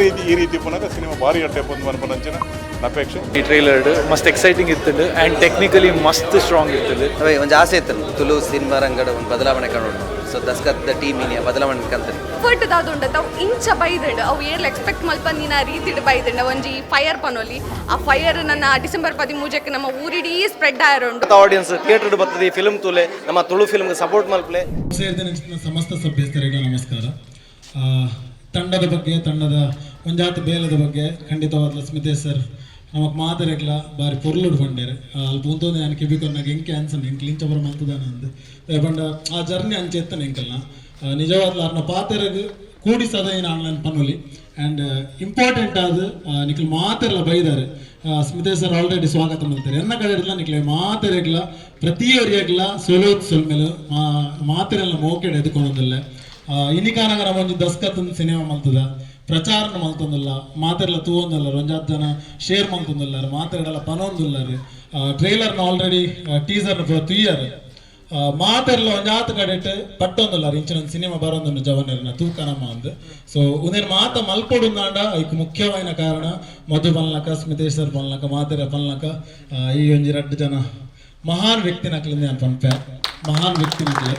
ರೀತಿ ಈ ರೀತಿ ಪುನಃ ಸಿನಿಮಾ ಭಾರಿ ಅಟ್ಟೆ ಬಂದು ಮನಪನಂಚಿನ ಅಪೇಕ್ಷೆ. ಈ ಟ್ರೈಲರ್ ಮಸ್ತ್ ಎಕ್ಸೈಟಿಂಗ್ ಇತ್ತು ಆ್ಯಂಡ್ ಟೆಕ್ನಿಕಲಿ ಮಸ್ತ್ ಸ್ಟ್ರಾಂಗ್ ಇತ್ತು ಅವೇ ಒಂದು ಆಸೆ ಇತ್ತು ತುಳು ಸಿನಿಮಾ ರಂಗಡ ಒಂದು ಬದಲಾವಣೆ ಕಾಣೋಣ ಸೊ ದಸ್ಕತ್ ಟೀಮ್ ಇನಿಯ ಬದಲಾವಣೆ ಕಂತರಿ ಎಫರ್ಟ್ ದಾದುಂಡ ತಾವು ಇಂಚ ಬೈದಂಡು ಅವು ಏರ್ಲ ಎಕ್ಸ್ಪೆಕ್ಟ್ ಮಲ್ಪಂದಿನ ರೀತಿಡ್ ಬೈದಂಡ. ಒಂಜಿ ಫೈರ್ ಪನೋಲಿ. ಆ ಫೈರ್ ನನ್ನ ಡಿಸೆಂಬರ್ ಪದಿಮೂಜಕ್ಕೆ ನಮ್ಮ ಊರಿಡೀ ಸ್ಪ್ರೆಡ್ ಆಯರುಂಡು ಆಡಿಯನ್ಸ್ ಥಿಯೇಟರ್ ಬರ್ತದೆ ಈ ಫಿಲ್ಮ್ ತೂಲೆ. ನಮ್ಮ ತುಳು ಫಿಲ್ಮ್ಗೆ ಸಪೋರ್ಟ್ ಮಲ್ಪಲೆ. ಸಮಸ್ತ ಸಭ್ಯಸ್ಥರಿಗೆ ನಮಸ್ಕಾರ. ಆ, ತಂಡದ ಬಗ್ಗೆ ತಂಡದ ಒಂಜಾತ್ ಬೇಲದ ಬಗ್ಗೆ ಖಂಡಿತವಾದ ಸ್ಮಿತೇ ಸರ್ ನಮಗೆ ಮಾತಾಡಕ್ಲ ಬಾರಿ ಪೊರ್ಲುಡ್ ಪಂಡೇರು. ಅಲ್ಲಿ ಪೂಂತೊಂದು ನಾನು ಕಿಬಿಕೊನ್ನಾಗ ಹೆಂಗೆ ಕ್ಯಾನ್ಸಲ್ ಹೆಂಗೆ ಲಿಂಚ ಬರ ಮಾಡ್ತದಾನ ಅಂದೆ ಪಂಡ ಆ ಜರ್ನಿ ಅಂಚೆ ಎತ್ತನ ಎಂಕಲ್ನ? ನಿಜವಾದ ಅರ್ನ ಪಾತೆರಗ್ ಕೂಡಿ ಸದೈನ ಆನ್ಲೈನ್ ಪನ್ನೊಲಿ. ಆ್ಯಂಡ್ ಇಂಪಾರ್ಟೆಂಟ್ ಆದ ನಿಕ್ಲ ಮಾತೆಲ್ಲ ಬೈದಾರೆ. ಸ್ಮಿತೆ ಸರ್ ಆಲ್ರೆಡಿ ಸ್ವಾಗತ ಮಾಡ್ತಾರೆ. ಎನ್ನ ಕಡೆ ನಿಕ್ಲೆ ಮಾತೆರೆಗ್ಲ ಪ್ರತಿಯೊರಿಯಗ್ಲ ಸೊಲೋತ್ ಸೊಲ್ಮೇಲೆ ಮಾತೆರೆಲ್ಲ ಮೋಕೆಡ್ ಎದ್ಕೊಳೋದಿಲ್ಲ ಇನಿಕಾನಾಗ ನಮ್ಮ ಒಂಜಿ ದಸ್ಕತ್ತನ್ ಸಿನಿಮಾ ಮಲ್ತದ ಪ್ರಚಾರನ ಮಲ್ತೊಂದಿಲ್ಲ ಮಾತೆರ್ಲ ತೂವೊಂದಿಲ್ಲ. ಒಂಜಾತ್ ಜನ ಶೇರ್ ಮಲ್ತೊಂದಿಲ್ಲಾರ ಮಾತೆರಡೆಲ್ಲ ಪನೊಂದಿಲ್ಲಾರ ಟ್ರೈಲರ್ನ ಆಲ್ರೆಡಿ ಟೀಸರ್ನ ತುಯ್ಯಾರ. ಮಾತೆರ್ಲ ಒಂಜಾತ್ ಕಡೆಟ್ ಪಟ್ಟೊಂದಿಲ್ಲಾರ ಇಂಚಿನ ಸಿನಿಮಾ ಬರೋದನ್ನು ಜವನರ್ನ ತೂಕನಮ್ಮ ಅಂದ್ ಸೊ ಉದೇನ್ ಮಾತ ಮಲ್ಪೊಡುಂದಾಂಡ ಐಕ್ ಮುಖ್ಯವಾದ ಕಾರಣ ಮಧು ಪಲ್ನಕ ಸ್ಮಿತೇಶ್ ಸರ್ ಪಲ್ನಕ ಮಾತೆರ ಪಲ್ನಕ ಆ, ಈ ಒಂಜಿ ರಡ್ಡು ಜನ ಮಹಾನ್ ವ್ಯಕ್ತಿ ನಕ್ಲಿಂದ ನಾನು ಪನ್ಪೆ ಮಹಾನ್ ವ್ಯಕ್ತಿ ನಕ್ಲೆ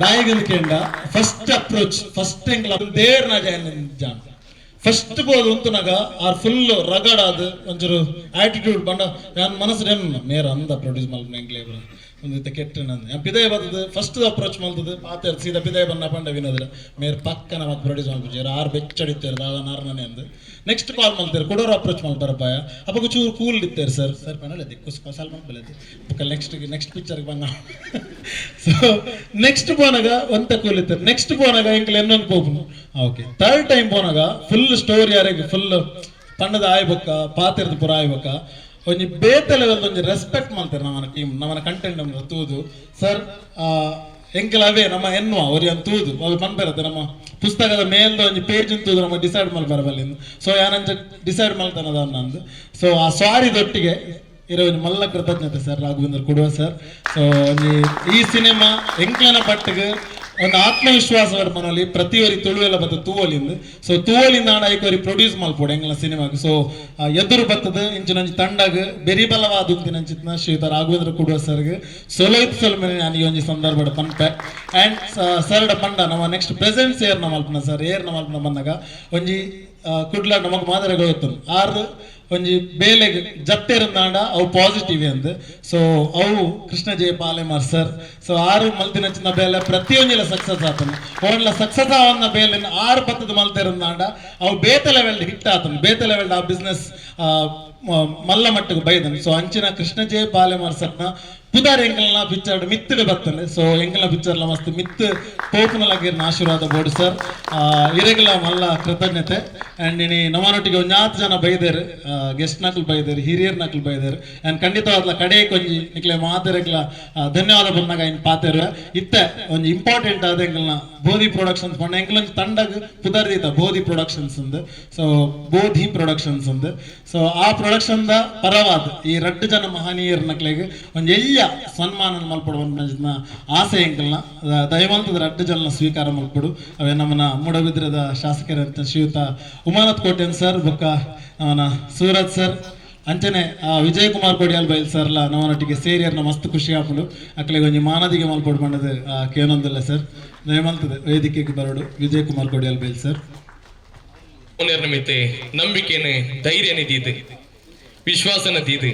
ಬಾಯಿಗಂದು ಕೇಂಡ ಫಸ್ಟ್ ಅಪ್ರೋಚ್ ಫಸ್ಟ್ ಎಂಗ್ಲ ದೇರ್ನ ಜಾನ್ ಫಸ್ಟ್ ಬೋದು ಉಂತುನಾಗ ಆರ್ ಫುಲ್ ರಗಡ್ ಆದ್ ಒಂಚೂರು ಆಟಿಟ್ಯೂಡ್ ಬಂಡ ನಾನು ಮನಸ್ಸು ಏನು ನೇರ ಅಂದ ಪ್ರೊಡ್ಯೂಸ್ ಮಲ್ಪನ ಎಂಗ್ಲೇ ಒಂದಿತ್ತ ಕೆಟ್ಟ ನನ್ನ ಅಭಿದಯ ಬರ್ತದೆ ಫಸ್ಟ್ ಅಪ್ರೋಚ್ ಮಾಡ್ತದೆ ಮಾತಾಡ್ ಸೀದಾ ಅಭಿದಯ ಬಂದ ಪಂಡ ವಿನೋದ್ರ. ಮೇರ್ ಪಕ್ಕ ನಮಗೆ ಪ್ರೊಡ್ಯೂಸ್ ಮಾಡ್ಬಿಡ್ತಾರೆ ಆರ್ ಬೆಚ್ಚಡಿತ್ತೇರ್ ದಾದ ನಾರ್ನನೆ ಅಂದ್. ನೆಕ್ಸ್ಟ್ ಕಾಲ್ ಮಾಡ್ತಾರೆ ಕೊಡೋರು ಅಪ್ರೋಚ್ ಮಾಡ್ತಾರೆ ಬಾಯ ಅವಾಗ ಚೂರು ಕೂಲ್ ಇತ್ತೇರ್ ಸರ್ ಸರ್ ಪೆನಲ್ ಅದೇ ಕುಸ್ ಸಾಲ್ ಮಾಡ್ಬಲ್ಲದೆ ಪಕ್ಕ ನೆಕ್ಸ್ಟ್ ನೆಕ್ಸ್ಟ್ ಪಿಕ್ಚರ್ಗೆ ಬಂದ ಸೊ ನೆಕ್ಸ್ಟ್ ಪೋನಾಗ ಒಂತ ಕೂಲ್ ಇತ್ತಾರೆ ನೆಕ್ಸ್ಟ್ ಪೋನಾಗ ಇಂಕ್ಲ ಇನ್ನೊಂದು ಪೋಪನು ಓಕೆ ಥರ್ಡ್ ಟೈಮ್ ಪೋನಾಗ ಫುಲ್ ಸ್ಟೋರಿ ಯಾರಿಗೆ ಫುಲ್ ಪಣ್ಣದ ಆಯ್ಬೇಕ ಪಾತ್ರದ ಪುರ ಆಯ್ಬೇಕ ಒಂಜಿ ಬೇತೆ ಲೆವೆಲ್ ಒಂಜಿ ರೆಸ್ಪೆಕ್ಟ್ ಮಾಡ್ತಾರೆ ನಮ್ಮನ ಟೀಮ್ ನಮ್ಮನ ಕಂಟೆಂಟ್ ನಮ್ಗೆ ತೂದು. ಸರ್ ಎಂಕಲ ಅವೇ ನಮ್ಮ ಎನ್ನುವ, ಅವ್ರಿ ಅಂತ ತೂದು. ಅವು ಪನ್ಬರತ್ತೆ ನಮ್ಮ ಪುಸ್ತಕದ ಮೇಲ್ದ ಒಂದು ಪೇಜ್ ತೂದು, ನಮ್ಮ ಡಿಸೈಡ್ ಮಲ್ಬರಬಲ್ಲಿಂದು ಸೊ ಯಾನಂಚ ಡಿಸೈಡ್ ಮಾಡ್ತಾನದ ನಂದು. ಸೊ ಆ ಸಾರಿದೊಟ್ಟಿಗೆ ಇರೋ ಒಂದು ಮಲ್ಲ ಕೃತಜ್ಞತೆ ಸರ್ ರಾಘವೇಂದ್ರ ಕೊಡುವ ಸರ್ ಸೊ ಈ ಸಿನಿಮಾ ಎಂಕ್ಲನ ಪಟ್ಟಿಗೆ ಒಂದು ಆತ್ಮವಿಶ್ವಾಸ ಮನೋಲಿ ಪ್ರತಿಯೊರಿ ತುಳುವೆಲ್ಲ ಬತ್ತ ತೂವಲಿಂದ. ಸೊ ತೂವಲಿಂದ ಹಣ ಐಕೋರಿ ಪ್ರೊಡ್ಯೂಸ್ ಮಲ್ಪೋಡು ಎಂಗ್ಲ ಸಿನಿಮಾಗೆ. ಸೊ ಎದುರು ಬತ್ತದ ಇಂಚಿನೊಂಜಿ ತಂಡಗ್, ಬೆರಿ ಬಲವಾದ ಉಂತಿನಂಚಿತ್ನ ಶ್ರೀತ ರಾಘವೇಂದ್ರ ಕೊಡುವ ಸರ್ಗೆ. ಸೊಲೈತ್ ಸೊಲ್ಮೇಲೆ ನಾನು ಈ ಒಂದು ಸಂದರ್ಭದ ಪಂಪೆ ಆ್ಯಂಡ್ ಸರ್ಡ ಪಂಡ ನಮ್ಮ ನೆಕ್ಸ್ಟ್ ಪ್ರೆಸೆಂಟ್ಸ್ ಏರ್ನ ಮಲ್ಪನ ಸರ್, ಏರ್ನ ಮಲ್ಪನ ಬಂದಾಗ, ಒಂಜಿ ಕುಡ್ಲ ನಮಗ್ ಮಾದರಿ ಗೊತ್ತು ಆರು ಒಂಜಿ ಬೇಲೆಗ್ ಜತ್ತೇರಂದಾಂಡ ಅವು ಪಾಸಿಟಿವ್ ಅಂದ್ ಸೊ ಅವು ಕೃಷ್ಣ ಜಯ ಪಾಲೆಮಾರ್ ಸರ್ ಸೊ ಆರು ಮಲ್ತಿನಂಚಿನ ಬೇಲೆ ಪ್ರತಿಯೊಂದಿಲ್ಲ ಸಕ್ಸಸ್ ಆತನು. ಓನ್ಲ ಸಕ್ಸಸ್ ಆವನ್ನ ಬೇಲೆ ಆರು ಪತ್ತದ ಮಲ್ತಿರಂದಾಂಡ ಅವು ಬೇತ ಲೆವೆಲ್ ಹಿಟ್ ಆತನು. ಬೇತ ಲೆವೆಲ್ ಆ ಬಿಸ್ನೆಸ್ ಮಲ್ಲ ಮಟ್ಟಕ್ಕೆ ಬೈದನು. ಸೊ ಅಂಚಿನ ಕೃಷ್ಣ ಜಯ ಪಾಲೆಮಾರ್ ಸರ್ನ ಪುದಾರ್ ಎಂಕಲ್ನ ಪಿಕ್ಚರ್ ಮಿತ್ತಿಡ್ ಬರ್ತನೆ ಸೊ ಎಂಕಲ್ನ ಪಿಕ್ಚರ್ಲ ಮಸ್ತ್ ಮಿತ್ ಪೋಪುನಲಾಗಿರ್ನ ಆಶೀರ್ವಾದ ಬೋರ್ಡ್ ಸರ್ ಇರೆಗ್ಲ ಮಲ್ಲ ಕೃತಜ್ಞತೆ. ಆ್ಯಂಡ್ ಇನಿ ನಮ್ಮನೊಟ್ಟಿಗೆ ಒಂಜಾತ್ ಜನ ಬೈದೇರು ಗೆಸ್ಟ್ ನಕಲ್ ಬೈದೇರು ಹಿರಿಯರ್ ನಕಲ್ ಬೈದೇರು ಆ್ಯಂಡ್ ಖಂಡಿತವಾದ್ಲ ಕಡೆ ಕೊಂಜಿ, ನಿಕ್ಲೆ ಮಾತೆರೆಗ್ಲ ಧನ್ಯವಾದ ಬಂದಾಗ ಇನ್ ಪಾತೆರು ಇತ್ತ ಒಂದು ಇಂಪಾರ್ಟೆಂಟ್ ಆದ ಎಂಕಲ್ನ ಬೋಧಿ ಪ್ರೊಡಕ್ಷನ್ಸ್ ಪಂಡ ಎಂಕಲೊಂದು ತಂಡಗ್ ಪುದರ್ದೀತ ಬೋಧಿ ಪ್ರೊಡಕ್ಷನ್ಸ್ ಅಂದ್ ಸೊ ಬೋಧಿ ಪ್ರೊಡಕ್ಷನ್ಸ್ ಅಂದ್ ಸೊ ಆ ಪ್ರೊಡಕ್ಷನ್ ದ ಪರವಾದ ಈ ರಡ್ಡು ಜನ ಮಹನೀಯರ್ ನಕ್ಲೆಗ್ ಒಂದು ಎಲ್ಲ ಸನ್ಮಾನ ಮಲ್ಪಡುವಂತ ಆಸೆ ಎಂಕಲ್ನ ದಯವಂತದ ರಡ್ಡು ಜನ ಸ್ವೀಕಾರ ಮಲ್ಪಡು. ಅವೇ ನಮ್ಮನ ಮೂಡಬಿದ್ರದ ಶಾಸಕರಂತ ಶ್ರೀಯುತ ಉಮಾನತ್ ಕೋಟೆನ್ ಸರ್, ಬೊಕ್ಕ, ಅವನ ಸೂರಜ್ ಸರ್, ಅಂಚನೆ ವಿಜಯ್ ಕುಮಾರ್ ಕೊಡಿಯಾಲ್ ಬೈಲ್ ಸರ್ಲ ನವನೊಟ್ಟಿಗೆ ಅನ್ನ ಮಸ್ತ್ ಖುಷಿ ಆಪುಂಡು ಅಕ್ಕಲಿಗೆ ಒಂಜಿ ಮಾನದಿಗೆ ಮಲ್ಪಡು ಬಂಡದು ಕೇನೊಂದಲ್ಲ ಸರ್. ನೇಮಲ್ತದೆ ವೇದಿಕೆಗೆ ಬರೋಡು ವಿಜಯ್ ಕುಮಾರ್ ಕೊಡಿಯಾಲ್ ಬೈಲ್ ಸರ್. ನಿರ್ಮಿತೆ ನಂಬಿಕೆನೆ ಧೈರ್ಯ ದೀದೆ, ವಿಶ್ವಾಸನ ದೀದೆ.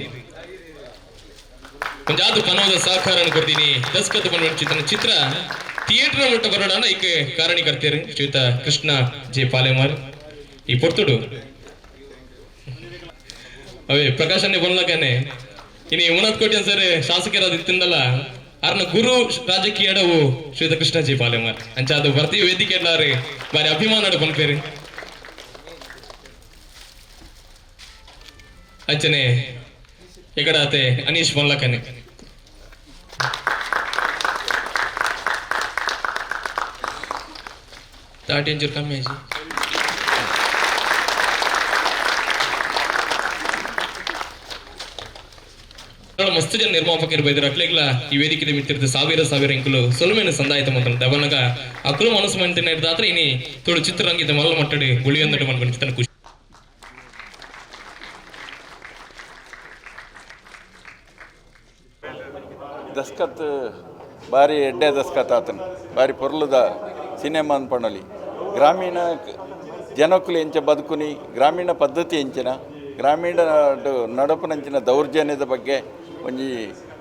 ಒಂಜಾದು ಪನೋದ ಸಹಕಾರ ಕೊಡ್ತೀನಿ, ದಸ್ಕತ್ ಪನ್ವಡ ಚಿತ್ರ ಚಿತ್ರ ಥಿಯೇಟರ್ ಮುಟ್ಟ ಬರೋಣ ಈಕೆ ಕಾರಣೀಕರ್ತೇರು, ಶ್ರೀಯುತ ಕೃಷ್ಣ ಜೆ ಪಾಲೆಮಾರ್. ಈ ಪೊರ್ತುಡು. ಅವೇ ಪ್ರಕಾಶನೇ ಬನ್ಲಕನೆ ಇನಿ ಉನ್ನತ್ ಕೋಟಿ ಸರಿ ಶಾಸಕರಾದ ತಿಂದಲ್ಲ ಅರ್ನ ಗುರು ರಾಜಕೀಯಡವು ಶ್ರೀಯುತ ಕೃಷ್ಣ ಜೆ ಪಾಲೆಮಾರ್ ಅಂಚ ಅದು ಬರ್ತೀವಿ ವೇದಿಕೆ ಎಲ್ಲಾರಿ ಬಾರಿ ಅಭಿಮಾನ ಪನ್ಪೇರಿ ಅಂಚನೆ ಎಕಡಾತೆ ಅನೀಶ್ ಮಲ್ಲಕನೆ ತಾಟಿ ಒಂಚೂರು ಕಮ್ಮಿ ಆಯ್ತು. ಮಸ್ತ್ ಜನ ನಿರ್ಮಾಪಕರು ಬೈದ್ರು ಅಕ್ಲೆಗ್ಲ ಈ ವೇದಿಕೆ ಮಿತ್ತಿರ್ದು ಸಾವಿರ ಸಾವಿರ ಇಂಕುಲು ಸೊಲುಮೇನು ಸಂದಾಯಿತ ಮಾತ್ರ ಅವನಗ ಅಕ್ಕಲು ಮನಸ್ಸು ಮಂತಿನ ಇರ್ದಾತ್ರ ಇನಿ ತುಳು ಚಿತ್ರರಂಗಿತ ಮಲ್ಲ ಮಟ್ಟಡಿ ಉಳಿಯೊಂದಟ್ಟು ಮನ್ಕೊಂಡು ಚಿತ್ರ ಖುಷಿ ದಸ್ಕತ್ ಭಾರಿ ಎಡ್ಡೆ ದಸ್ಕತ್ ಆತನು ಭಾರಿ ಪೊರ್ಲುದ ಸಿನಿಮಾ ಅನ್ಪಣಲಿ ಗ್ರಾಮೀಣ ಕ- ಜನಕ್ಕುಲು ಎಂಚ ಬದುಕುನಿ ಗ್ರಾಮೀಣ ಪದ್ಧತಿ ಎಂಚಿನ ಗ್ರಾಮೀಣ ನಡಪನಂಚಿನ ದೌರ್ಜನ್ಯದ ಬಗ್ಗೆ ಒಂಜಿ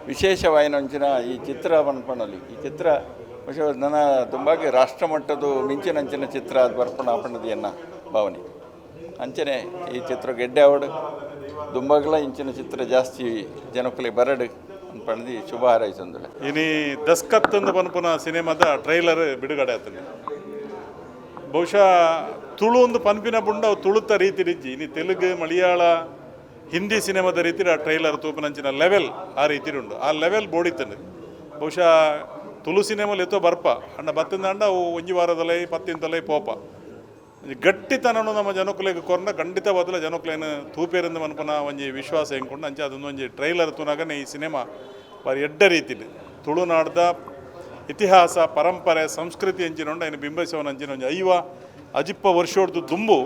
ವಿಶೇಷವಾಗಿ ನಂಚಿನ ಈ ಚಿತ್ರ ಅನ್ಪಣಲಿ ಈ ಚಿತ್ರ ನನ್ನ ತುಂಬಾಗಿ ರಾಷ್ಟ್ರ ಮಟ್ಟದ ಮಿಂಚಿನಂಚಿನ ಚಿತ್ರ ಅದು ಬರ್ಪಣ ಆಪಣದಿ ಎನ್ನ ಭಾವನೆ. ಅಂಚನೆ ಈ ಚಿತ್ರ ಗೆಡ್ಡೆ ಅವಡು ದುಂಬಗಲ ಇಂಚಿನ ಚಿತ್ರ ಜಾಸ್ತಿ ಜನಕ್ಕುಲಿ ಬರಡು ಅನ್ಪಣದಿ ಶುಭ ಹಾರೈಸಂದು ಇನಿ ದಸ್ಕತ್ತಂದು ಬನ್ಪುನ ಸಿನಿಮಾದ ಟ್ರೈಲರ್ ಬಿಡುಗಡೆ ಆತನೆ ಬಹುಶಃ ತುಳು ಒಂದು ಪನ್ಪಿನ ಬುಂಡ, ಅವು ತುಳುತ ರೀತಿ ರಿಜ್ಜಿ ಇನಿ ತೆಲುಗು, ಮಲಯಾಳ, ಹಿಂದಿ ಸಿನಿಮಾದ ರೀತಿ ಆ ಟ್ರೈಲರ್ ತೂಪನಂಚಿನ ಲೆವೆಲ್ ಆ ರೀತಿ ಉಂಡು ಆ ಲೆವೆಲ್ ಬೋಡಿತ್ತಂಡು ಬಹುಶಃ ತುಳು ಸಿನಿಮಾಲ್ ಎತ್ತೋ ಬರ್ಪ. ಅಂಡ ಬತ್ತಿಂದ ಅಂಡ ಅವು ಒಂಜಿ ವಾರದಲ್ಲೇ ಪತ್ತಿಂದಲೇ ಪೋಪ. ಗಟ್ಟಿತನನು ನಮ್ಮ ಜನಕುಲೆಗೆ ಕೊರ್ನ, ಖಂಡಿತ ಬದಲ ಜನಕುಲೇನು ತೂಪೇರಿಂದ ಮನ್ಪನ ಒಂಜಿ ವಿಶ್ವಾಸ ಹೆಂಕೊಂಡು. ಅಂಚೆ ಅದೊಂದು ಒಂಜಿ ಟ್ರೈಲರ್ ತುನಾಗನೆ ಈ ಸಿನಿಮಾ ಬಾರಿ ಎಡ್ಡ ರೀತಿಲಿ. ತುಳುನಾಡ್ದ ಇತಿಹಾಸ, ಪರಂಪರೆ, ಸಂಸ್ಕೃತಿ ಇನ್ನು ಬಿಂಬಿಸವನ ಅಂಚಿನ ಒಂಜಿ ಐವ ಅಜಿಪ್ಪ ವರ್ಷೋಡ್ದು ದುಂಬು,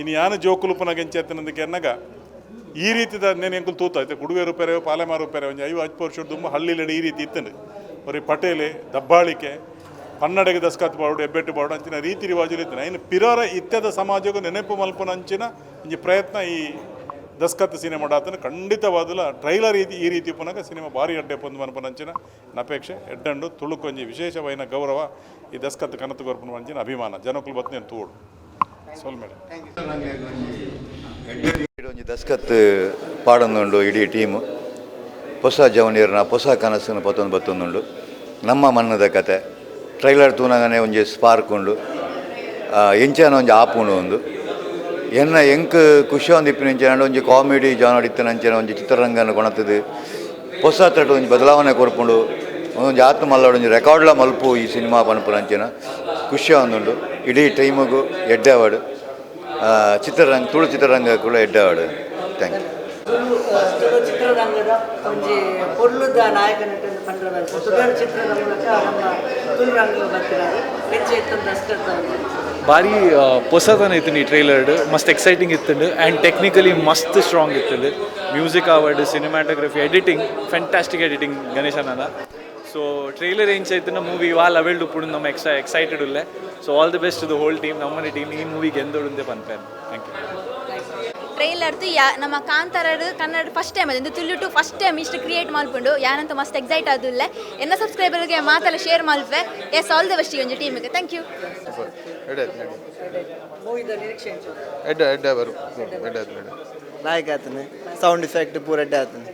ಇನ್ನು ಯಾನು ಜೋಕುಲುಪನಗೆಂಚೆತ್ತನದಕ್ಕೆ ಎನ್ನಗ, ಈ ರೀತಿದ ನೇನು ಎಂಕುಲು ತೂತ ಐತೆ ಕುಡುವೆ ರೂಪಾಯಿ ಪಾಲೆಮಾರ ರೂಪಾಯಿ ಒಂಜಿ ಐವ ಅಜಿಪ್ಪ ವರ್ಷ ದುಂಬು ಹಳ್ಳಿಲೆಡೆ ಈ ರೀತಿ ಇತ್ತಂಡು. ಬರೀ ಪಟೇಲೆ, ದಬ್ಬಾಳಿಕೆ, ಪನ್ನಡೆಗೆ ದಸ್ಕತ್ ಬಾಡು ಎಬ್ಬೆಟ್ಟು ಬಾಡು ಅಂಚಿನ ರೀತಿ ರಿವಾಜುಲು ಇತ್ತಿನ ಇನ್ನು ಪಿರೋರ ಇತ್ಯದ ಸಮಾಜಕ್ಕೂ ನೆನಪು ಮಲ್ಪನ ಅಂಚಿನ ಒಂಜಿ ಪ್ರಯತ್ನ ಈ ದಸ್ಕತ್ ಸಿನಿಮಾ ಆತನ ಖಂಡಿತವಾದಲ್ಲ ಟ್ರೈಲರ್ ರೀತಿ ಈ ರೀತಿ ಪುನಗ ಸಿನಿಮಾ ಭಾರಿ ಅಡ್ಡೆ ಪೊಂದು ಮನ್ಪನ ಅಂಚಿನ ಅಪೇಕ್ಷೆ ಎಡ್ಡಂಡು ತುಳುಕೊಂಜಿ ವಿಶೇಷವೈನ ಗೌರವ ಈ ದಸ್ಕತ್ ಕನತು ಗೊರ್ಪನ ಮಂಚಿನ ಅಭಿಮಾನ. ಜನಕುಲು ಬತ್ನೇನು ತೂಡು ಸೋಲ್ ಮೇಡಮ್ ಒಂಜಿ ದಸ್ಕತ್ ಪಾಡೊಂದುಂಡು ಇಡೀ ಟೀಮ್. ಹೊಸ ಜವನಿಯರ್ನ ಹೊಸ ಕನಸನ್ನು ಪತ್ತೊಂದು ಬತ್ತೊಂದುಂಡು. ನಮ್ಮ ಮನ್ನದ ಕತೆ. ಟ್ರೈಲರ್ ತೂನಗನೆ ಒಂಜಿ ಸ್ಪಾರ್ಕ್ ಉಂಡು. ಆ, ಎಂಚನ ಒಂಜಿ ಆಪುಂಡು ಒಂದು ಎನ್ನ ಎಂಕ್ ಖುಷಿ ಒಂದು ಇಪ್ಪಿನ ಒಂಜಿ ಕಾಮಿಡಿ ಜಾನರ್ ಇತ್ತನಂಚಿನ ಒಂಜಿ ಚಿತ್ರರಂಗನ ಕೊಣತದು ಹೊಸ ತಟ್ಟು ಒಂಜಿ ಬದಲಾವಣೆ ಕೊರ್ಪುಂಡು. ಒಂದೊಂದು ಆತ್ಮ ಮಲ್ಲಾಡು ಒಂಜಿ ರೆಕಾರ್ಡ್ಲ ಮಲ್ಪು ಈ ಸಿನಿಮಾ ಪನ್ಪುನಂಚಿನ ಖುಷಿ ಒಂದುಂಡು ಇಡೀ ಟೈಮಿಗೂ ಎಡ್ಡೆ ಅವಾರ್ಡ್. ಚಿತ್ರರಂಗ, ತುಳು ಚಿತ್ರರಂಗ ಕೂಡ ಎಡ್ಡೆ ಅವಾರ್ಡ್. ಥ್ಯಾಂಕ್ ಯು ಚಿತ್ರರಂಗದ ಒಂಜಿ ಪೊರ್ಲುದ ನಾಯಕನ ನಟನ ಪಂಡ್ರ ತುಳು ಚಿತ್ರದ ಮೂಲಕ ನಮ್ಮ ತುಳು ರಂಗ ಬರ್ತಿದ್ದಾರೆ ಹೆಚ್ಚು ಎತ್ತೊಂದು ದಸ್ಕತ್ ಭಾರಿ ಹೊಸತನ ಇತ್ತು ಈ ಟ್ರೈಲರ್ ಮಸ್ತ್ ಎಕ್ಸೈಟಿಂಗ್ ಇತ್ತು ಆ್ಯಂಡ್ ಟೆಕ್ನಿಕಲಿ ಮಸ್ತ್ strong ಇತ್ತುಂಡು music award cinematography editing fantastic editing ಗಣೇಶನ ಸೊ ಟ್ರೈಲರ್ ಏನ್ ಚೈತನ ಮೂವಿ ವಾಲ್ ಲೆವೆಲ್ ಪುಡು ನಮ್ಮ extra excited ಉಲ್ಲೆ. So all the best the whole team ನಮ್ಮನೆ ಟೀಮ್ ಈ ಮೂವಿಗೆ ಎಂದೊಡುಂದೆ ಪನ್ಪೇನ್ ಥ್ಯಾಂಕ್ ಯು ಟ್ರೈಲರ್ದು ಯಾ ನಮ್ಮ ಕಾಂತಾರಡು ಕನ್ನಡ ಫಸ್ಟ್ ಟೈಮ್ ಅದು ತುಳು ಟು ಫಸ್ಟ್ ಟೈಮ್ ಇಷ್ಟು ಕ್ರಿಯೇಟ್ ಮಾಡ್ಕೊಂಡು ಯಾನಂತ ಮಸ್ತ್ ಎಕ್ಸೈಟ್ ಆದಿಲ್ಲ ಎನ್ನ ಸಬ್ಸ್ಕ್ರೈಬರ್ಗೆ ಮಾತೆಲ್ಲ ಶೇರ್ ಮಲ್ಪೆ ಎಸ್ ಆಲ್ ದ ಬೆಸ್ಟ್ ಈ ಒಂದು ಟೀಮಿಗೆ ಥ್ಯಾಂಕ್ ಯು ಎಡ್ಡೆ ಎಡ್ಡ ಎಡ್ಡ ಬರು. ಎಡ್ಡ ಎಡ್ಡ ನಾಯಕ ಆತನೆ. ಸೌಂಡ್ ಇಫೆಕ್ಟ್ ಪೂರ ಎಡ್ಡೆ ಆತನೆ.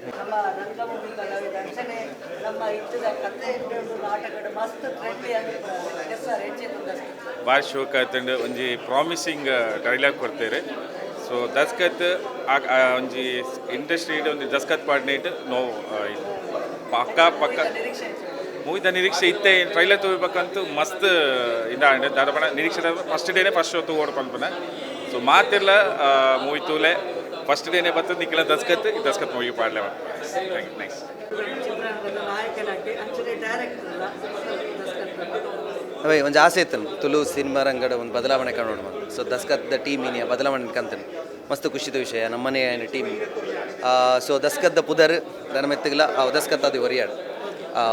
ಭಾಳ ಶೋಕ ಆಯ್ತಂಡು ಒಂಜಿ ಪ್ರಾಮಿಸಿಂಗ್ ಡೈಲಾಗ್ ಕೊಡ್ತೇವೆ ಸೊ ದಸ್ಕತ್ ಒಂಜಿ ಇಂಡಸ್ಟ್ರಿ ಒಂದು ದಸ್ಕತ್ ಪಾಡ್ನೇಟ್ ನೋ ಪಕ್ಕ ಪಕ್ಕ. ಮೂವಿದ ನಿರೀಕ್ಷೆ ಇತ್ತೆ ಟ್ರೈಲರ್ ತೋರ್ಬೇಕಂತೂ ಮಸ್ತ್ ಇದ ದಾದಪಣ ನಿರೀಕ್ಷೆ ಫಸ್ಟ್ ಡೇನೆ ಫಸ್ಟ್ ತಗೋಡ್ ಪನ್ಪನ ಸೊ ಮಾತಿಲ್ಲ ಮೂವಿ ತೂಲೆ. ಫಸ್ಟ್ ಡೇನೆ ಬರ್ತದೆ ನಿಖಿಲ ದಸ್ಕತ್ ಈ ದಸ್ಕತ್ ಮೂವಿ ಪಾಡ್ಲೆ ದಸ್ಕತ್ ಅವೇ ಒಂದು ಆಸೆ ಇತ್ತು ತುಳು ಸಿನಿಮಾ ರಂಗಡ ಒಂದು ಬದಲಾವಣೆ ಕಾಣೋಣ ಸೊ ದ ಟೀಮ್ ಇನಿ ಬದಲಾವಣೆ ಕಂತೇನೆ ಮಸ್ತ್ ಖುಷಿದ ವಿಷಯ, ನಮ್ಮನೆ ಟೀಮ್ ಸೊ ದಸ್ಕತ್ದ ಪುದರ್ ದನ ಮೆತ್ತಗಿಲ್ಲ ಆ, ದಸ್ಕತ್ ಅದು ಒರಿಯಾಡ್.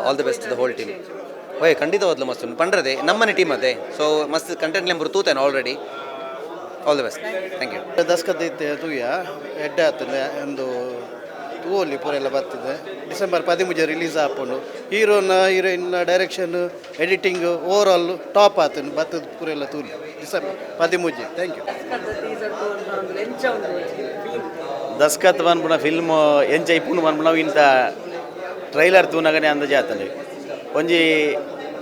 All the best the whole team ಓಯ್ ಖಂಡಿತವಾದ್ಲು ಮಸ್ತ್. ಉಂಟು ಪಂಡ್ರದೆ ನಮ್ಮನೆ ಟೀಮ್ ಅದೇ. ಸೊ ಮಸ್ತ್ ಕಂಟೆಂಟ್ ಲೆಂಬರ್ ತೂತೇನೆ already all the best thank you Daskath ಇತ್ತೆ ತೂಯ ಎಡ್ಡೆ ಆತನೆ ಒಂದು ತೂವಲ್ಲಿ ಪೂರ ಎಲ್ಲ ಬರ್ತಿದೆ. ಡಿಸೆಂಬರ್ ಪದಿಮೂಜ ರಿಲೀಸ್ ಆಪುಂಡು ಹೀರೋನ ಹೀರೋಯಿನ್ನ direction editing over all top ಆತನು ಬರ್ತದ ಪೂರ ಎಲ್ಲ ತೂಲಿ ಡಿಸೆಂಬರ್ ಪದಿಮೂಜೆ. ಥ್ಯಾಂಕ್ ಯು ದಸ್ಕತ್ ಬಂದ್ಬಿಡ ಫಿಲ್ಮ್ ಎಂಜಾಯ್ ಇಪ್ಪುನು ಬಂದ್ಬಿಡ ಇಂಥ ಟ್ರೈಲರ್ ತೂನಗನೆ ಅಂದಾಜೆ ಆತಂಡೆ ಒಂಜಿ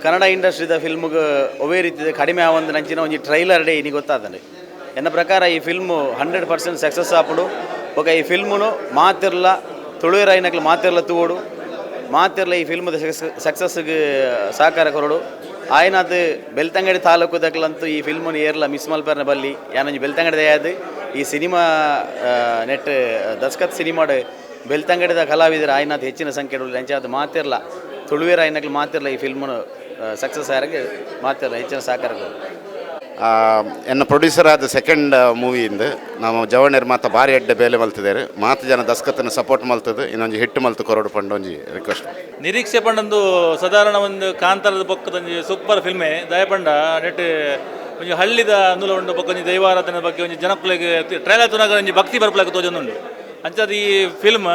ಕನ್ನಡ ಇಂಡಸ್ಟ್ರಿದ ಫಿಲ್ಮ್ಗೆ ಒವೇ ರೀತಿದ, ಕಡಿಮೆ ಆವೊಂದು ನಂಚಿನ ಒಂಜಿ ಟ್ರೈಲರ್ ಡೇ ಇನಿ ಗೊತ್ತಾದನೆ ಎನ್ನ ಪ್ರಕಾರ ಈ ಫಿಲ್ಮ್ ಹಂಡ್ರೆಡ್ ಪರ್ಸೆಂಟ್ ಸಕ್ಸಸ್ ಆಪುಡು. ఒక ಈ ಫಿಲ್ಮ್ನು ಮಾತಿರ್ಲ ತುಳುವೆರಾಯಿನಕ್ಲು ಮಾತಿರ್ಲ ತೂವೋಡು. ಮಾತಿರ್ಲ ಈ ಫಿಲ್ಮದ ಸಕ್ಸಸ್ಗೆ ಸಹಕಾರ ಕೊರಡು. ಆಯ್ನದು ಬೆಳ್ತಂಗಡಿ ತಾಲೂಕುದಕ್ಲಂತೂ ಈ ಫಿಲ್ಮನ್ನು ಏರ್ಲ ಮಿಸ್ ಮಲ್ಪರ್ನ ಬಲ್ಲಿ, ಯಾನೊಂಜಿ ಬೆಳ್ತಂಗಡಿ ದಯಾದ ಈ ಸಿನಿಮಾ ನೆಟ್, ದಸ್ಕತ್ ಸಿನಿಮಾಡ್ ಬೆಳ್ತಂಗಡಿದ ಕಲಾವಿದರು ಆಯ್ನಾದ ಹೆಚ್ಚಿನ ಸಂಖ್ಯೆಯಲ್ಲಿ ಅಂಚಾದ ಮಾತಿರಲ್ಲ ತುಳುವೀರ ಆಯ್ನಕ್ಲು ಮಾತಿರಲ್ಲ ಈ ಫಿಲ್ಮನ್ನು ಸಕ್ಸಸ್ ಆಗಿ ಮಾತಿರಲ್ಲ ಹೆಚ್ಚಿನ ಸಹಕಾರ ಎನ್ನ ಪ್ರೊಡ್ಯೂಸರ್ ಆದ ಸೆಕೆಂಡ್ ಮೂವಿಯಿಂದ ನಾವು ಜವಣರ್ ಮಾತ ಭಾರಿ ಎಡ್ಡೆ ಬೇಲೆ ಮಲ್ತಿದ್ದಾರೆ. ಮಾತು ಜನ ದಸ್ಕತ್ತನ್ನು ಸಪೋರ್ಟ್ ಮಲ್ತದ್ದು. ಇನ್ನೊಂದು ಹಿಟ್ಟು ಮಲ್ತು ಕೊರಡು ಪಂಡು ಒಂಜಿ ರಿಕ್ವೆಸ್ಟ್ ನಿರೀಕ್ಷೆ ಪಂಡೊಂದು ಸಾಧಾರಣ ಒಂದು ಕಾಂತಾರದ ಪಕ್ಕದೊಂದು ಸೂಪರ್ ಫಿಲ್ಮೆ ದಯಪಂಡ ನೆಟ್ ಒಂದು ಹಳ್ಳಿದ ಅನುಲ ಉಂಡು ಪಕ್ಕ ಒಂದು ದೈವಾರಾಧನೆ ಬಗ್ಗೆ ಒಂದು ಜನಕ್ಕುಲೆಗೆ ಟ್ರೈಲರ್ ತುನಾಗ ಒಂದು ಭಕ್ತಿ ಬರ್ಪಲಾಗ ತೋಜೊಂದುಂಡು ಅಂಚಾದ ಈ ಫಿಲ್ಮ್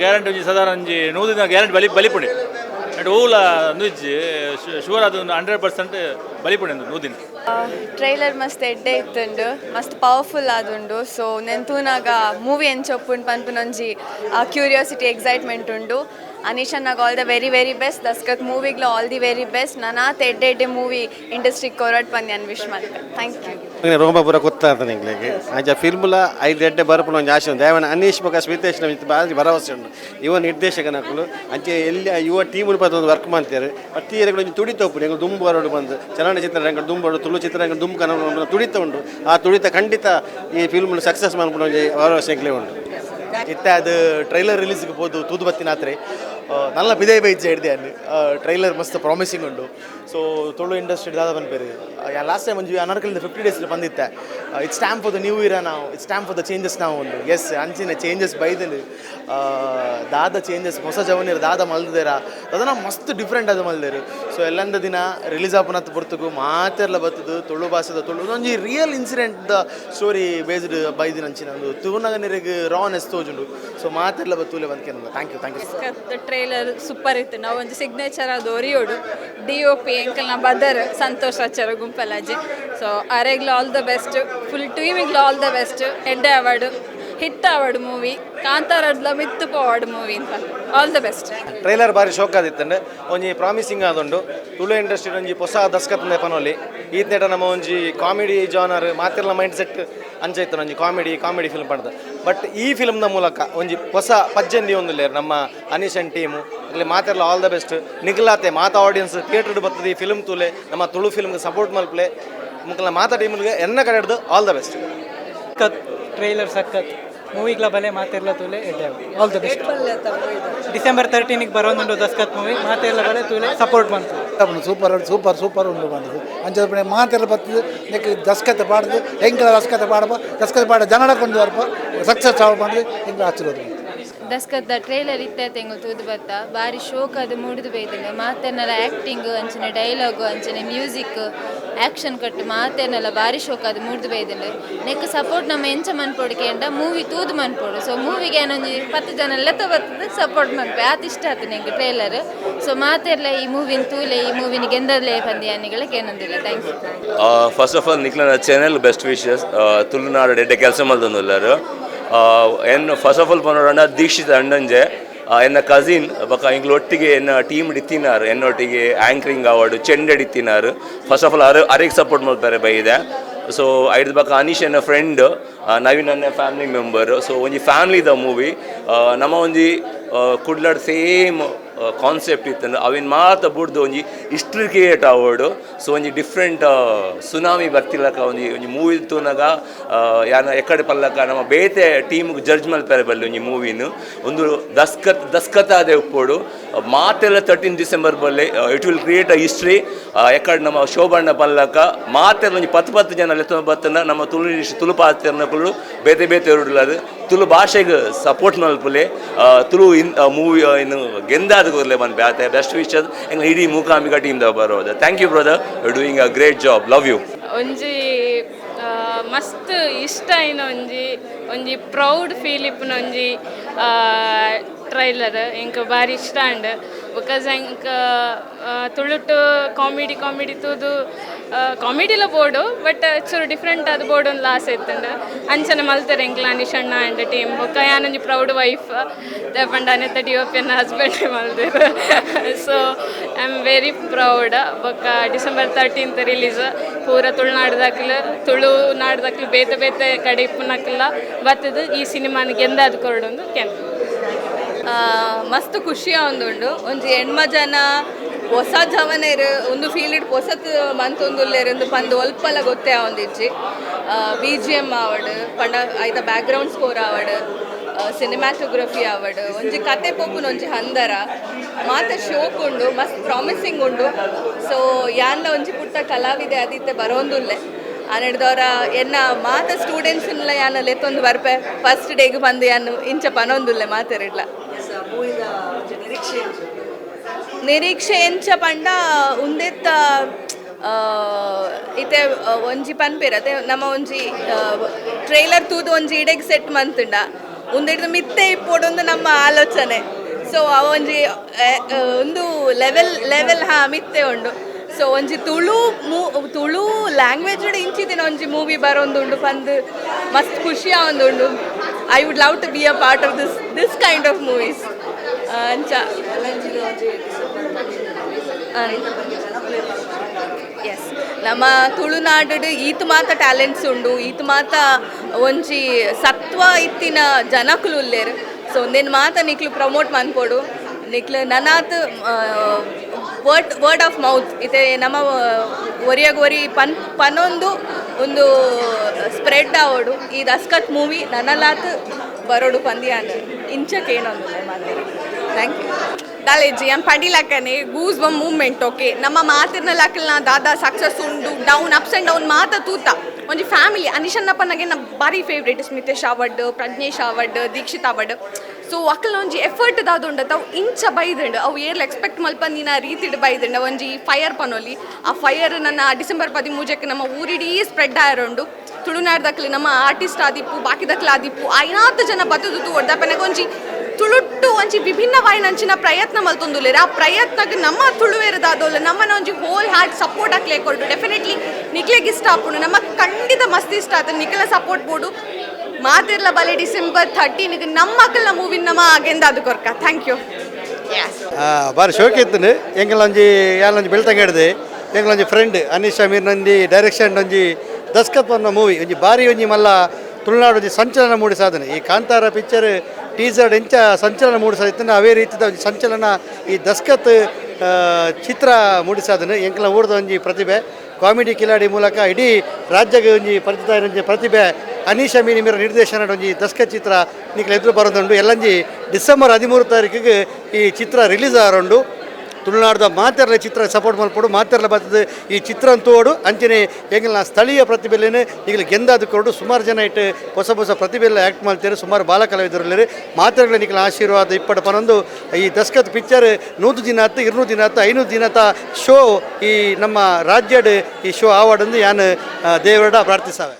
ಗ್ಯಾರಂಟಿ ಒಂಜಿ ಸಾಧಾರಣ ಒಂಜಿ ನೂದಿನ ಗ್ಯಾರಂಟಿ ಬಲಿ ಬಲಿಪುಣೆ. ಅಂಡ್ ಓಲ ನುಜ್ ಶೂರ್ ಅದು ಹಂಡ್ರೆಡ್ ಪರ್ಸೆಂಟ್ ಬಲಿಪುಣೆ ನೂದಿನ. ಟ್ರೈಲರ್ ಮಸ್ತ್ ಎಡ್ಡೆ ಇತ್ತುಂಡು, ಮಸ್ತ್ ಪವರ್ಫುಲ್ ಆದುಂಡು ಸೊ ನೆನ್ ತೂನಾಗ ಮೂವಿ ಎಂಚೊಪ್ಪುಂಡು ಪನ್ಪುನೊಂಜಿ ಕ್ಯೂರಿಯಾಸಿಟಿ ಎಕ್ಸೈಟ್ಮೆಂಟ್ ಉಂಡು. All the very very best Daskath ಮೂವಿಗ್ಲ all the very best ನನಾ ಎಡ್ಡೆ ಎಡ್ಡೆ ಮೂವಿ ಇಂಡಸ್ಟ್ರಿಗೆ ಕೊರಟ್ ಅನ್ ವಿಶ್ ಮಾಡ್ತೆ ಥ್ಯಾಂಕ್ ಯು ರೋಮಪುರ ಗೊತ್ತಾಗ್ತದೆ ನಿಂಗ್ಲಿಗೆ ಅಂಚ ಫಿಲ್ಮ್ಲ ಐದು ಎಡ್ಡೆ ಬರಪುನ ಒಂದು ಆಶೆ ಉಂಟು. ಯಾವನ ಅನೀಶ್ ಮಗ ಸ್ಮಿತೇಶ್ ನಮಿತ್ ಬಾರಿ ಭರವಸೆ ಉಂಟು. ಯುವ ನಿರ್ದೇಶಕನಕ್ಕಲು ಅಂಚೆ ಎಲ್ಲಿ ಯುವ ಟೀಮ್ ಪದ ಒಂದು ವರ್ಕ್ ಮಾಡ್ತಾರೆ ಪ್ರತಿ ಏರಿಯಾಗಳು ಒಂದು ತುಡಿತೋಪು ಎಂಗಳು ದುಂಬು ಹೊರಡು ಬಂದು ಚಲನಚಿತ್ರರಂಗ ದುಂಬರು ತುಳು ಚಿತ್ರರಂಗ ದುಂಬು ಕನ್ನಡ ತುಡಿತ ಉಂಟು. ಆ ತುಡಿತ ಖಂಡಿತ ಈ ಫಿಲ್ಮ್ ಸಕ್ಸಸ್ ಮಾಡ್ಕೊಂಡು ಭರವಸೆ ಉಂಟು. ಇತ್ತ ಅದು ಟ್ರೈಲರ್ ರಿಲೀಸ್ಗೆ ಹೋದು ತೂದು ಬತ್ತಿನಾತ್ರೆ ಬಿದೇ ಬೈಜೆ ಹಿಡ್ದೆ ಅಲ್ಲಿ ಟ್ರೈಲರ್ ಮಸ್ತ್ ಪ್ರಾಮಿಸಿಂಗ್ ಉಂಡು ಸೊ ತುಳು ಇಂಡಸ್ಟ್ರಿ ದಾದ ಯಾ ಲಾಸ್ಟ್ ಟೈಮ್ ಒಂಜಿ ಅನರ್ಕಲಿಂದ fifty days ಬಂದಿತ್ತೆ it's time for the new year ನಾವು it's time for the changes ನಾವು ಉಂಡು ಎಸ್ ಅಂಚಿನ ಚೇಂಜಸ್ ಬೈದಲ್ಲಿ ದಾದ ಚೇಂಜಸ್ ಹೊಸ ಜವನಿರ ದಾದ ಮಲ್ದೇರ ಅದನ್ನ ಮಸ್ತ್ ಡಿಫ್ರೆಂಟ್ ಅದು ಮಲ್ದೇರು. ಸೊ ಎಲ್ಲಂದ ದಿನ ರಿಲೀಸ್ ಆಪನತ್ ಬರ್ತಗು ಮಾತೆರ್ಲ ಬರ್ತದು ತುಳು ಭಾಷೆದ ತುಳು. ಒಂಜಿ ರಿಯಲ್ ಇನ್ಸಿಡೆಂಟ್ ದ ಸ್ಟೋರಿ ಬೇಸ್ಡ್ ಬೈದಿನ ಅಂಚಿನ ಒಂದು ತುಳುನಗನಿರಿಗೆ ರಾನೆಸ್ ತೋಜುಂಡು. ಸೊ ಮಾತೆರ್ಲ ಬತ್ತೂಲೆ ಬಂದ್ಕೆ thank you thank you trailer super ಇತ್ತು. ನಾವು ಒಂದು ಸಿಗ್ನೇಚರ್ ಅದು ಒರಿಯೋಡು ಡಿ ಒ ಪಿ ಎಂಕಲ್ನ ಬದರ್ ಸಂತೋಷ್ ಅಚ್ಚರ ಗುಂಪಲಾಜಿ ಸೊ ಅರೆಗ್ಲ ಆಲ್ ದ ಬೆಸ್ಟ್ ಫುಲ್ ಟೀಮಿಗ್ಲ ಆಲ್ ದ ಬೆಸ್ಟ್ ಎಂಡೆ ಅವಾರ್ಡು ಹಿಟ್ ಅವಾರ್ಡ್ ಮೂವಿ ಕಾಂತಾರಡ್ಲ ಮಿತ್ತು ಅವಾರ್ಡ್ ಮೂವಿ ಅಂತ. ಆಲ್ ದ ಬೆಸ್ಟ್ ಟ್ರೈಲರ್ ಬಾರಿ ಶೋಕ್ ಆದಿತ್ತಂಡೆ. ಒಂಜಿ ಪ್ರಾಮಿಸಿಂಗ್ ಆದುಂಡು. ತುಳು ಇಂಡಸ್ಟ್ರಿ ಒಂಜಿ ಹೊಸ ದಸ್ಕತ್ ಪನೊಲಿ ಈತ್ನೆಟ ನಮ್ಮ ಒಂಜಿ ಕಾಮಿಡಿ ಜಾನರ್ ಮಾತಿರ್ಲ ಮೈಂಡ್ ಸೆಟ್ ಅಂಚೈತನ ಒಂಜಿ ಕಾಮಿಡಿ ಕಾಮಿಡಿ ಫಿಲ್ಮ್ ಪಡ್ದ. ಬಟ್ ಈ ಫಿಲ್ಮ್ನ ಮೂಲಕ ಒಂಜಿ ಹೊಸ ಪಜ್ಜಂದಿ ಒಂದು ನಮ್ಮ ಅಂಡ್ ಟೀಮು. ಇಲ್ಲಿ ಆಲ್ ದ ಬೆಸ್ಟ್ ನಿಗ್ಲಾತೆ, ಮಾತಾ ಆಡಿಯನ್ಸ್ ಥಿಯೇಟರ್ ಬರ್ತದೆ ಈ ಫಿಲ್ಮ್ ತೂಲೆ. ನಮ್ಮ ತುಳು ಫಿಲ್ಮ್ಗೆ ಸಪೋರ್ಟ್ ಮಲ್ಪ್ಲೆ. ಮುಖ ಮಾತಾ ಟೀಮ್ಗೆ ಎನ್ನ ಕಡೆ ಹಿಡ್ದು ಆಲ್ ದ ಬೆಸ್ಟ್ ಸಖತ್ ಟ್ರೈಲರ್ ಸಖತ್. ಮೂವಿಗ್ಲ ಬಲೆ ಮಾತೆರ್ಲ ತೂಲೆ ಎಡ್ಡೆ ಆಲ್ ದ ಬೆಸ್ಟ್ ಡಿಸೆಂಬರ್ ತರ್ಟೀನಿಗೆ ಬರೋದುಂಡು ದಸ್ಕತ್ ಮೂವಿ ಮಾತೆರ್ಲ ಬಲೆ ತುಲೆ ಸಪೋರ್ಟ್ ಮಾಡ್ತು ಸೂಪರ್ ಸೂಪರ್ ಸೂಪರ್ ಉಂಡು ಬಂದದು ಅಂಚದ ಮಾತೆಲ್ಲ ಬರ್ತದೆ ನೆಕ್ ದಸ್ಕತೆ ಪಾಡ್ದು ದಸ್ಕತ್ ದಸ್ಕತೆ ಪಾಡಪ್ಪ ದಸ್ಕತೆ ಪಾಡ ಜನಡ ಕೊಂಡು ಬರ್ಪ ಸಕ್ಸಸ್ ಆವ್ ಮಾಡಿದ್ರೆ ಹೆಂಗ ಆಚರೋದು ದಸ್ಕದ ಟ್ರೇಲರ್ ಇತ್ತೆ ತೆಂಗು ತೂದು ಬತ್ತ ಬಾರಿ ಶೋಕ್ ಅದು ಮೂಡಿದು ಬೈದಿಲ್ಲ ಮಾತೇನಲ್ಲ ಅಂಚನೆ ಡೈಲಾಗು ಅಂಚನೆ ಮ್ಯೂಸಿಕ್ ಆ್ಯಕ್ಷನ್ ಕಟ್ಟು ಮಾತೇನಲ್ಲ ಬಾರಿ ಶೋಕ್ ಅದು ಮೂಡಿದು ಬೈದಿಲ್ಲ ನೆಕ್ ಸಪೋರ್ಟ್ ನಮ್ಮ ಎಂಚ ಮನ್ಪೋಡಿಕೆ ಅಂಡ ಮೂವಿ ತೂದು ಮನ್ಪೋಡು. ಸೊ ಮೂವಿಗೆ ಏನೊಂದು ಪತ್ತು ಜನ ಲೆತ್ತ ಬರ್ತದೆ ಸಪೋರ್ಟ್ ಮನ್ಪೆ ಆತ ಇಷ್ಟ ಆಯ್ತು ನಂಗೆ ಟ್ರೇಲರ್ ಸೊ ಮಾತೆಲ್ಲ ಈ ಮೂವಿನ ತೂಲೆ, ಈ ಮೂವಿನ ಗೆಂದಲೇ ಬಂದಿ ಅನ್ನಿಗಳಕ್ಕೆ ಏನೊಂದಿಲ್ಲ. Thank you first of all ನಿಕ್ಲ channel best wishes Tulunadu ಡೆಡ್ಡೆ ಕೆಲಸ ಮಾಡ್ದೊಂದುಲ್ಲಾರು ಎನ್ ಫಸ್ಟ್ ಆಫ್ ಆಲ್ ಬನ್ನೋಣ ದೀಕ್ಷಿತ್ ಅಣ್ಣಂಜೆ ಎನ್ನ ಕಸಿನ್ ಬಕ ಇಂಗ್ಲ ಒಟ್ಟಿಗೆ ಎನ್ನ ಟೀಮ್ ಇತ್ತಿನಾರು ಎನ್ನೊಟ್ಟಿಗೆ ಆ್ಯಂಕರಿಂಗ್ ಅವಾರ್ಡ್ ಚೆಂಡೆ ಇತ್ತಿನಾರು ಫಸ್ಟ್ ಆಫ್ ಆಲ್ ಅರೆ ಅರೆಗೆ ಸಪೋರ್ಟ್ ಮಾಡ್ತಾರೆ ಬೈದೆ ಸೊ ಐದು ಬಕ, ಅನೀಶ್ ಎನ್ನ ಫ್ರೆಂಡ್ ನವೀನ್ ಅನ್ನ ಫ್ಯಾಮಿಲಿ ಮೆಂಬರ್ ಸೊ ಒಂಜಿ ಫ್ಯಾಮಿಲಿ ದ ಮೂವಿ ನಮ್ಮ ಒಂಜಿ ಕುಡ್ಲಡ್ ಸೇಮ್ ಕಾನ್ಸೆಪ್ಟ್ ಇತ್ತಂದ್ರೆ ಅವಿನ ಮಾತ ಬುಡ್ದು ಒಂಜಿ ಹಿಸ್ಟ್ರಿ ಕ್ರಿಯೇಟ್ ಆವೋಡು. ಸೊ ಒಂಜಿ ಡಿಫ್ರೆಂಟ್ ಸುನಾಮಿ ಬರ್ತಿಲ್ಲಕ ಒಂಜಿ ಒಂಜಿ ಮೂವಿ ತೂನಾಗ ಯಾನ ಎಕಡೆ ಪಲ್ಲಕ ನಮ್ಮ ಬೇತೆ ಟೀಮ್ಗೆ ಜಡ್ಜ್ ಮಲ್ಪೆರೆ ಬಲ್ಲಿ ಒಂಜಿ ಮೂವಿನು ಒಂದು ದಸ್ಕತ್ ದಸ್ಕತ್ ಆದೆ ಉಪ್ಪೋಡು ಮಾತೆಲ್ಲ ತರ್ಟೀನ್ ಡಿಸೆಂಬರ್ ಬಲ್ಲಿ it will create a history ಎಕ್ಕಡ ನಮ್ಮ ಶೋಭಣ್ಣ ಪಲ್ಲಕ, ಮಾತೆಲ್ಲ ಒಂಜಿ ಪತ್ತು ಪತ್ತು ಜನ ಲೆತ್ತ ಬತ್ತನ ನಮ್ಮ ತುಳು ತುಳು ಪಾತ್ರನಗಳು ಬೇತೆ ಬೇತೆ ಇರುಡ್ಲದು ತುಳು ಭಾಷೆಗೆ ಸಪೋರ್ಟ್ ಮಲ್ಪಲೆ ತುಳು ಇನ್ ಮೂವಿ ಇನ್ನು ಗೆಂದಾದ ಕೂಡಲೇ ಬಂದು ಬ್ಯಾತೆ ಬೆಸ್ಟ್ ವಿಷಸ್ ಎಂಗ್ ಇಡೀ ಟೀಮ್ ಟೀಮ್ದಾಗ ಬರೋದು thank you brother you doing a great job love you ಒಂಜಿ ಮಸ್ತ್ ಇಷ್ಟ ಏನೋ ಒಂಜಿ ಒಂಜಿ ಪ್ರೌಡ್ ಫೀಲ್ ಇಪ್ಪುನ ಒಂಜಿ ಟ್ರೈಲರ್ ಎಂಕ್ ಬಾರಿ ಇಷ್ಟ ಅಂಡ್ ಬಿಕಾಸ್ ಎಂಕ್ ತುಳುಟು ಕಾಮಿಡಿ ಕಾಮಿಡಿ ತೂದು ಕಾಮಿಡಿಲ ಬೋರ್ಡು ಬಟ್ ಚೂರು ಡಿಫ್ರೆಂಟ್ ಆದ ಬೋರ್ಡ್ ಒಂದು ಲಾಸ್ ಇತ್ತಂಡು ಅಂಚನೆ ಮಲ್ತಾರೆ ಎಂಕ್ಲ ನಿಶಣ್ಣ ಆ್ಯಂಡ್ ಟೀಮ್ ಬೊಕ್ಕ ಯಾನೊಂಜಿ ಪ್ರೌಡ್ ವೈಫ್ ದೇಪಂಡ ಅನೆತ್ತ ಡಿ ಒ ಪಿ ಅನ್ನ husband ಮಲ್ದಿರು so I am very proud ಬೊಕ್ಕ ಡಿಸೆಂಬರ್ ತರ್ಟೀನ್ತ್ ರಿಲೀಸ್ ಪೂರ ತುಳುನಾಡ್ದಾಕ್ಲು ತುಳು ನಾಡ್ದಾಕ್ಲು ಬೇತೆ ಬೇತೆ ಕಡೆ ಇಪ್ಪುನಕ್ಲ ಬತ್ತದು ಈ ಸಿನಿಮಾನ ಗೆಂದಾದ ಕೊರಡೊಂದು ಕೆಂಪು ಮಸ್ತ್ ಖುಷಿಯ ಒಂದುಂಡು. ಒಂಜಿ ಹೆಣ್ಮ ಜನ ಹೊಸ ಜವನೇರು ಒಂದು ಫೀಲ್ಡ್ ಹೊಸತ್ ಒಂದು ಪಂದು ಒಲ್ಪಲ ಗೊತ್ತೇ ಆವೊಂದಿಜ್ಜಿ ಬಿ ಜಿ ಎಂ ಆವಡ್ ಪಂಡ, ಐತ ಬ್ಯಾಕ್ಗ್ರೌಂಡ್ ಸ್ಕೋರ್ ಆವಡ್ ಸಿನಿಮ್ಯಾಟೋಗ್ರಫಿ ಆವಡ್ ಒಂಜಿ ಕತೆ ಪೋಪುನ ಒಂಜಿ ಹಂದರ. ಮಾತ ಶೋಕ್ ಉಂಡು, ಮಸ್ತ್ ಪ್ರಾಮಿಸಿಂಗ್ ಉಂಡು. ಸೊ ಯಾನ್ಲ ಒಂಜಿ ಪುಟ್ಟ ಕಲಾವಿದೆ ಅದಿತ್ತೆ ಬರೋಂದುಲ್ಲೆ. ಅನ್ನಡ್ದವರ ಎನ್ನ ಮಾತ ಸ್ಟೂಡೆಂಟ್ಸ್ನೆಲ್ಲ ಯಾನ ಲೆತ್ತೊಂದು ಬರ್ಪೆ ಫಸ್ಟ್ ಡೇಗೆ ಬಂದು ಯಾನು ಇಂಚ ಪನೊಂದುಲ್ಲೆ ಮಾತೆರಿಡ್ಲ. ನಿರೀಕ್ಷೆ ಎಂಚ ಪಂಡ ಉಂದೆತ್ತ ಇತ್ತೆ ಒಂಜಿ ಪನ್ಪೆರತೆ ನಮ್ಮ ಒಂಜಿ ಟ್ರೈಲರ್ ತೂದು ಒಂಜಿ ಇಡೆಗ್ ಸೆಟ್ ಮಂತುಂಡ. ಉಂದೆಡ್ದು ಮಿತ್ತೆ ಇಪ್ಪೊಡೊಂದು ನಮ್ಮ ಆಲೋಚನೆ. ಸೊ ಒಂಜಿ ಆ, ಆ, ಒಂದು ಲೆವೆಲ್ ಲೆವೆಲ್ ಹಾ ಮಿತ್ತೆ ಉಂಡು. ಸೊ ಒಂಜಿ ತುಳು ಮೂ ತುಳು ಲ್ಯಾಂಗ್ವೇಜ್ ಇಂಚಿದಿನ ಒಂಜಿ ಮೂವಿ ಬರೋಂದುಂಡು ಪಂದ್ ಮಸ್ತ್ ಖುಷಿ ಆವೊಂದುಂಡು I would love to be a part of this this kind of movies yes ನಮ್ಮ ತುಳುನಾಡು ಈತ್ ಮಾತ ಟ್ಯಾಲೆಂಟ್ಸ್ ಉಂಡು. ಈತ್ ಮಾತ ಒಂಜಿ ಸತ್ವ ಇತ್ತಿನ ಜನಕುಲು ಉಲ್ಲೇರು ಸೊ ಒಂದೇನು ಮಾತ ನಿಕ್ಲು ಪ್ರಮೋಟ್ ಮನ್ಪೋಡು ನಿಕ್ಲು ನನಾತ್ ವರ್ಡ್ ವರ್ಡ್ ಆಫ್ ಮೌತ್ ಇದೆ ನಮ್ಮ ಒರಿಯಾಗ ಒರಿ ಪನ್, ಪನೊಂದು ಒಂದು ಸ್ಪ್ರೆಡ್ ಆವಡು. ಈ ದಸ್ಕತ್ ಮೂವಿ ನನಲಾತ್ ಬರೋಡು ಪಂದ್ಯಾನ್. ಇಂಚಕ್ಕೆ ಏನೊಂದು ಥ್ಯಾಂಕ್ ಯು ದಾಲೇಜಿ ಎಂ ಪಡಿಲಕ್ಕನೆ ಗೂಸ್ ಬಮ್ ಮೂವ್ಮೆಂಟ್ ಓಕೆ ನಮ್ಮ ಮಾತಿನ ಲಕ್ಕಲ್ನ ದಾದ ಸಕ್ಸಸ್ ಉಂಡು ಡೌನ್ ಅಪ್ಸ್ ಆ್ಯಂಡ್ ಡೌನ್ ಮಾತ ತೂತ ಒಂಜಿ ಫ್ಯಾಮಿಲಿ ಅನಿಶನ್ನಪ್ಪನಗೆ ನಮ್ಮ ಬಾರಿ ಫೇವ್ರೇಟ್ ಸ್ಮಿತೇಶ್ ಅವಡ್ ಪ್ರಜ್ನೇಶ್ ಅವಡ್ ದೀಕ್ಷಿತ್ ಅವಡ್ ಸೊ ಅಕ್ಕಲ್ನ ಒಂಜಿ ಎಫರ್ಟ್ ದಾದುಂಡ ತಾವು ಇಂಚ ಬೈದಂಡು ಅವು ಏರ್ಲ ಎಕ್ಸ್ಪೆಕ್ಟ್ ಮಲ್ಪಂದಿನ ರೀತಿಡ್ ಬೈದಂಡ ಒಂಜಿ ಫೈರ್ ಪನೋಲಿ ಆ ಫೈರ್ ನನ್ನ ಡಿಸೆಂಬರ್ ಪದಿಮೂಜಕ್ಕೆ ನಮ್ಮ ಊರಿಡೀ ಸ್ಪ್ರೆಡ್ ಆಯರುಂಡು ತುಳುನಾಡ್ದಕ್ಲಿ ನಮ್ಮ ಆರ್ಟಿಸ್ಟ್ ಆದಿಪ್ಪು ಬಾಕಿದಕ್ಲ ಆದಿಪ್ಪು ಐನಾತ್ತು ಜನ ಬತ್ತದು ತೂಡ್ದ ಒಂಜಿ ತುಳುಟ್ಟು ಒಂಜಿ ವಿಭಿನ್ನವಾಯಿನಂಚಿನ ಪ್ರಯತ್ನ ಮಲ್ತೊಂದುಲ್ಲೆರ್ ಆ ಪ್ರಯತ್ನಕ್ಕೆ ನಮ್ಮ ತುಳುವೇರದಾದೋಲ್ಲ ನಮ್ಮನ್ನ ಒಂಜಿ ಹೋಲ್ ಹಾರ್ಟ್ ಸಪೋರ್ಟ್ ಹಾಕ್ಲೇ ಕೊಡು ಡೆಫಿನೆಟ್ಲಿ ನಿಕ್ಲೆಗ್ ಇಷ್ಟ ಆಪುಂಡು. ನಮ್ಮ ಖಂಡಿತ ಮಸ್ತ್ ಇಷ್ಟ ಆತ ನಿಕ್ಲ ಸಪೋರ್ಟ್ ಬೋಡು ಮಾತಿರ್ಲ ಬಲೆ ಡಿಸೆಂಬರ್ ಥರ್ಟೀನ್ಗೆ ನಮ್ಮ ಮಕ್ಕಳ ಮೂವಿನ ನಮ್ಮ ಅಗೆಂದ ಅದು ಕೊರ್ಕ. ಥ್ಯಾಂಕ್ ಯು ಬಾರಿ ಶೋಕಿ ಇತ್ತು ಎಂಗಲೊಂಜಿ ಒಂಜಿ ಬೆಳ್ತಂಗೆ ಬೆಳ್ತಂಗ ಎಂಗಲೊಂಜಿ ಎಂಕಲ್ ಒಂಜಿ ಫ್ರೆಂಡ್ ಅನೀಶ್ ಅಮೀರ್ ನಂದಿ ಡೈರೆಕ್ಷನ್ ಒಂಜಿ ದಸ್ಕತ್ ಅನ್ನೋ ಮೂವಿ. ಒಂಜಿ ಬಾರಿ ಒಂಜಿ ಮಲ್ಲ ತುಳುನಾಡು ಒಂಜಿ ಸಂಚಲನ ಮೂಡಿಸಾದನೆ ಈ ಕಾಂತಾರ ಪಿಕ್ಚರ್ ಟೀಸರ್ ಎಂಚ ಸಂಚಲನ ಮೂಡಿಸೋದಿತ್ತು ಅವೇ ಒಂಜಿ ಸಂಚಲನ ಈ ದಸ್ಕತ್ ಚಿತ್ರ ಮೂಡಿಸೋದನ್ನು ಎಂಕಲ ಊರದ ಒಂಜಿ ಪ್ರತಿಭೆ, ಕಾಮಿಡಿ ಕಿಲಾಡಿ ಮೂಲಕ ಇಡೀ ರಾಜ್ಯಗೆ ಒಂಜಿ ಪರಿಚಿತ ಒಂಜಿ ಪ್ರತಿಭೆ, ಅನೀಶ ಮೀನಿ ಮಿರ ನಿರ್ದೇಶನ ಒಂಜಿ ದಸ್ಕತ್ ಚಿತ್ರ ನಿಕ್ಲ ಎದುರು ಬರೋದುಂಡು. ಎಲ್ಲಂಜಿ ಡಿಸೆಂಬರ್ ಹದಿಮೂರು ತಾರೀಕಿಗೆ ಈ ಚಿತ್ರ ರಿಲೀಸ್ ಆರೋಂಡು. ತುಳುನಾಡ್ದ ಮಾತೆರ್ಲ ಚಿತ್ರ ಸಪೋರ್ಟ್ ಮಲ್ಪಡು ಮಾತೆರ್ಲ ಬರ್ತದೆ. ಈ ಚಿತ್ರ ಅಂತೂ ಅಂಚನೆ ಎಂಗಿನ ಸ್ಥಳೀಯ ಪ್ರತಿಭೆಲೇನೆ ಈಗ ಗೆಂದಾದ ಕೊರಡು. ಸುಮಾರು ಜನ ಇಟ್ಟು ಹೊಸ ಹೊಸ ಪ್ರತಿಭೆಲ್ಲ ಆ್ಯಕ್ಟ್ ಮಾಡ್ತಾರೆ ಸುಮಾರು ಬಾಲ ಕಲಾವಿದರಲ್ಲಿ ಮಾತೆರ್ಗಳ ನಿಖಿಲ ಆಶೀರ್ವಾದ ಇಪ್ಪಡ ಪನೊಂದು. ಈ ದಸ್ಕತ್ ಪಿಕ್ಚರ್ ನೂರು ದಿನ ಹತ್ತು ಇರುನೂರು ದಿನ ಹತ್ತು ಐನೂರು ದಿನದ ಶೋ ಈ ನಮ್ಮ ರಾಜ್ಯಡ್ ಈ ಶೋ ಆವಾಡಂದು ಯಾನ್ ದೇವರಡ ಪ್ರಾರ್ಥಿಸಾವೆ.